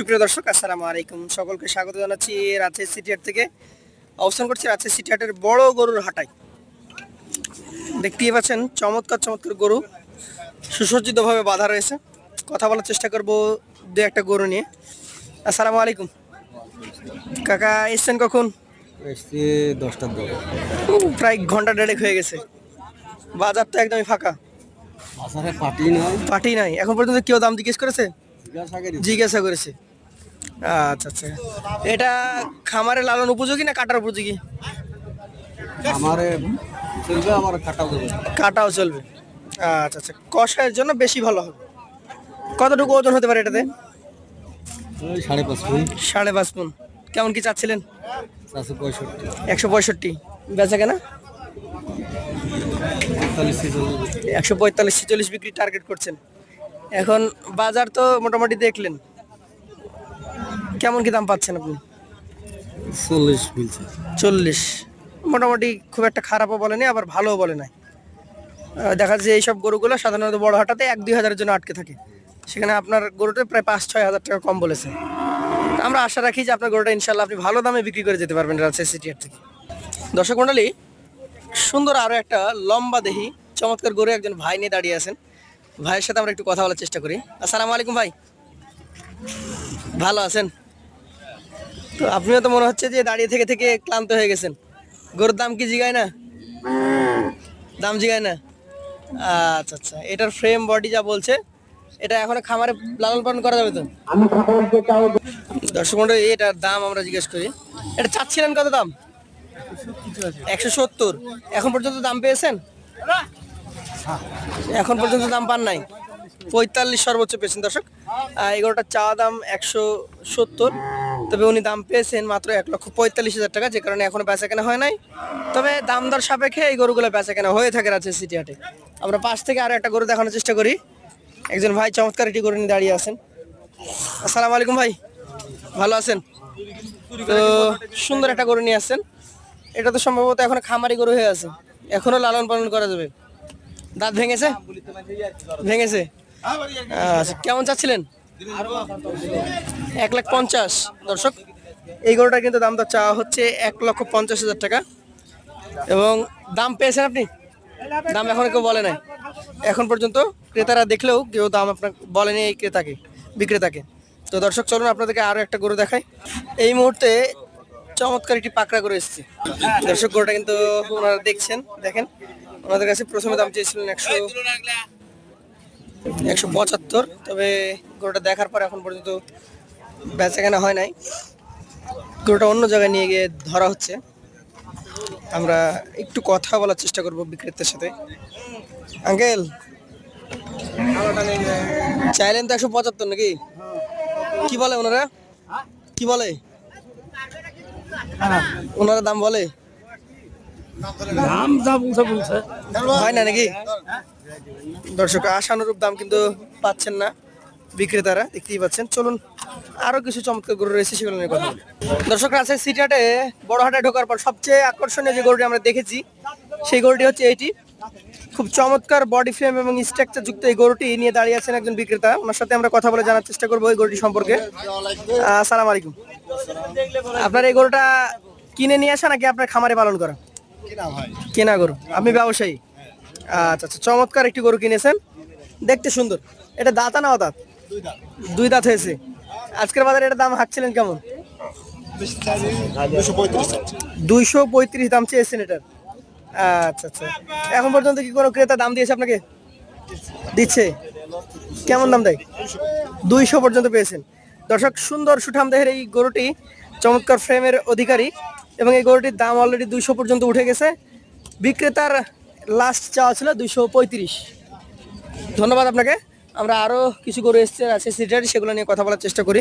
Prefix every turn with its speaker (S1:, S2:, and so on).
S1: সুপ্রিয় দর্শক আসসালামু আলাইকুম। সকলকে স্বাগত জানাচ্ছি রাজশাহী সিটি হাট থেকে। অবস্থান করছি রাজশাহী সিটি হাটের বড় গরুর হাটায়। দেখতেই পাচ্ছেন চমৎকার চমৎকার গরু। সুসজ্জিতভাবে বাঁধা রয়েছে। কথা বলার চেষ্টা করব দু একটা গরু নিয়ে। আসসালামু আলাইকুম। কাকা এসছেন কখন?
S2: এসছি দশটার দিকে।
S1: প্রায় ঘণ্টা দেড়েক হয়ে গেছে। বাজার তো একদমই ফাঁকা।
S2: আসারে পাটি নয়
S1: পাটি নাই। এখন পর্যন্ত কেউ দাম জিজ্ঞেস করেছে?
S2: জিজ্ঞাসা
S1: করেছে। আচ্ছা আচ্ছা। এটা খামারে লালন উপযোগী না কাটার উপযোগী?
S2: আমারে চলবে আমার কাটাও দেবে
S1: কাটাও চলবে। আচ্ছা আচ্ছা। কষায়ের জন্য বেশি ভালো হবে। কতটুকু ওজন হতে পারে এটাতে?
S2: সাড়ে পাঁচ মিনিট
S1: সাড়ে পাঁচ পুন কেমন কি চাচ্ছিলেন?
S2: চারশো পঁয়ষট্টি।
S1: একশো পঁয়ষট্টি। বেচা কেনা? একশো পঁয়তাল্লিশ ছেচল্লিশ বিক্রি টার্গেট করছেন। এখন বাজার তো মোটামুটি দেখলেন। কেমন কি দাম পাচ্ছেন আপনি?
S2: চল্লিশ মিলছে
S1: চল্লিশ। মোটামুটি খুব একটা খারাপও বলেনি আবার ভালোও বলে নাই। দেখা যাচ্ছে এইসব গরুগুলো সাধারণত বড় হাটাতে এক দুই হাজারের জন্য আটকে থাকে। সেখানে আপনার গরুটা প্রায় পাঁচ ছয় হাজার টাকা কম বলেছে। আমরা আশা রাখি যে আপনার গরুটা ইনশাল্লাহ আপনি ভালো দামে বিক্রি করে যেতে পারবেন রাজশাহী সিটি হাট থেকে। দর্শক মণ্ডলী সুন্দর আরও একটা লম্বা দেহি চমৎকার গরু একজন ভাই নিয়ে দাঁড়িয়ে আছেন। ভাইয়ের সাথে আমরা একটু কথা বলার চেষ্টা করি। আসসালামু আলাইকুম ভাই। ভালো আছেন? তো আপনিও তো মনে হচ্ছে যে দাঁড়িয়ে থেকে থেকে ক্লান্ত হয়ে গেছেন। গরুর দাম কি জিগায় না? দাম জিগায় না? আচ্ছা আচ্ছা। এটার ফ্রেম বডি যা বলছে এটা এখন খামারে লালন পালন করা যাবে তো? দর্শক মন্ডলী এটার দাম আমরা জিজ্ঞেস করি। এটা চাচ্ছিলেন কত দাম? একশো সত্তর। এখন পর্যন্ত দাম পেয়েছেন? এখন পর্যন্ত দাম পান নাই। পঁয়তাল্লিশ সর্বোচ্চ পেয়েছেন দর্শক। আহ, এগারোটার চাওয়া দাম একশো সত্তর। তবে উনি দাম পেয়েছেন মাত্র এক লক্ষ পঁয়তাল্লিশ হাজার টাকা, যে কারণে এখনও বেচা কেনা হয় নাই। তবে দাম দর সাপেক্ষে এই গরুগুলো বেচা কেনা হয়ে থাকে রাজশাহী সিটি হাটে। আমরা পাশ থেকে আরও একটা গরু দেখানোর চেষ্টা করি। একজন ভাই চমৎকার একটি গরু নিয়ে দাঁড়িয়ে আছেন। আসসালামু আলাইকুম ভাই, ভালো আছেন? তো সুন্দর একটা গরু নিয়ে আসছেন। এটা তো সম্ভবত এখন খামারি গরু হয়ে আছে। এখনও লালন পালন করা যাবে। দাঁত ভেঙেছে? ভেঙেছে? আচ্ছা কেমন চাচ্ছিলেন? এক লাখ পঞ্চাশ, দর্শক। এই গরুটার কিন্তু দাম চাওয়া হচ্ছে এক লক্ষ পঞ্চাশ হাজার টাকা। এবং দাম পেয়েছেন আপনি? দাম এখন কেউ বলে নাই। এখন পর্যন্ত ক্রেতারা দেখলেও কেউ দাম আপনার বলেনি এই ক্রেতাকে, বিক্রেতাকে। তো দর্শক, চলুন আপনাদেরকে আরও একটা গরু দেখাই। এই মুহূর্তে চমৎকার একটি পাকড়া গরু এসেছে। দর্শক, গরুটা কিন্তু ওনারা দেখছেন, দেখেন। ওনাদের কাছে প্রথমে দাম চেয়েছিলেন একশো একশো পঁচাত্তর তবে গরুটা দেখার পর এখন পর্যন্ত বেচা কেনা হয় নাই। গরুটা অন্য জায়গায় নিয়ে গিয়ে ধরা হচ্ছে। আমরা একটু কথা বলার চেষ্টা করব বিক্রেতার সাথে। আঙ্কেল চাইলেন তো একশো পঁচাত্তর নাকি? কি বলে ওনারা? কি বলে? ওনারা দাম বলে?
S2: দাম যা বলছে বলছে।
S1: হয় না নাকি? দর্শক আশানুরূপ দাম কিন্তু পাচ্ছেন না বিক্রেতারা দেখতেই পাচ্ছেন। চলুন আরও কিছু চমৎকার গরু রয়েছে সেগুলো নিয়ে কথা বলি। দর্শক রাজশাহী সিটি হাটে বড় হাটে ঢোকার পর সবচেয়ে আকর্ষণীয় যে গরুটি আমরা দেখেছি সেই গরুটি হচ্ছে এইটি খুব চমৎকার বডি ফ্রেম এবং স্ট্রাকচার যুক্ত এই গরুটি নিয়ে দাঁড়িয়ে আছেন একজন বিক্রেতা। ওনার সাথে আমরা কথা বলে জানার চেষ্টা করব এই গরুটি সম্পর্কে। আসসালাম আলাইকুম। আপনার এই গরুটা কিনে নিয়ে আসা নাকি আপনার খামারে পালন করা? কেনা গরু। আপনি ব্যবসায়ী? আচ্ছা আচ্ছা চমৎকার একটি গরু কিনেছেন। দেখতে সুন্দর। এটা দাঁতা না দাঁত। দুই দাঁত হয়েছে। আজকের বাজারে এটা দাম হাঁকছিলেন কেমন? দুইশো পঁয়ত্রিশ দাম চেয়েছেন এটার। আচ্ছা আচ্ছা। এখন পর্যন্ত কি কোনো ক্রেতা দাম দিয়েছে আপনাকে? দিচ্ছে। কেমন দাম দেয়? দুইশো পর্যন্ত পেয়েছেন। দর্শক সুন্দর সুঠাম দেহের এই গরুটি চমৎকার ফ্রেমের অধিকারী এবং এই গরুটির দাম অলরেডি দুইশো পর্যন্ত উঠে গেছে। বিক্রেতার লাস্ট চাওয়া ছিল দুশো পঁয়ত্রিশ। ধন্যবাদ আপনাকে। আমরা আরও কিছু গরু এসছে, আছে সিটারি সেগুলো নিয়ে কথা বলার চেষ্টা করি।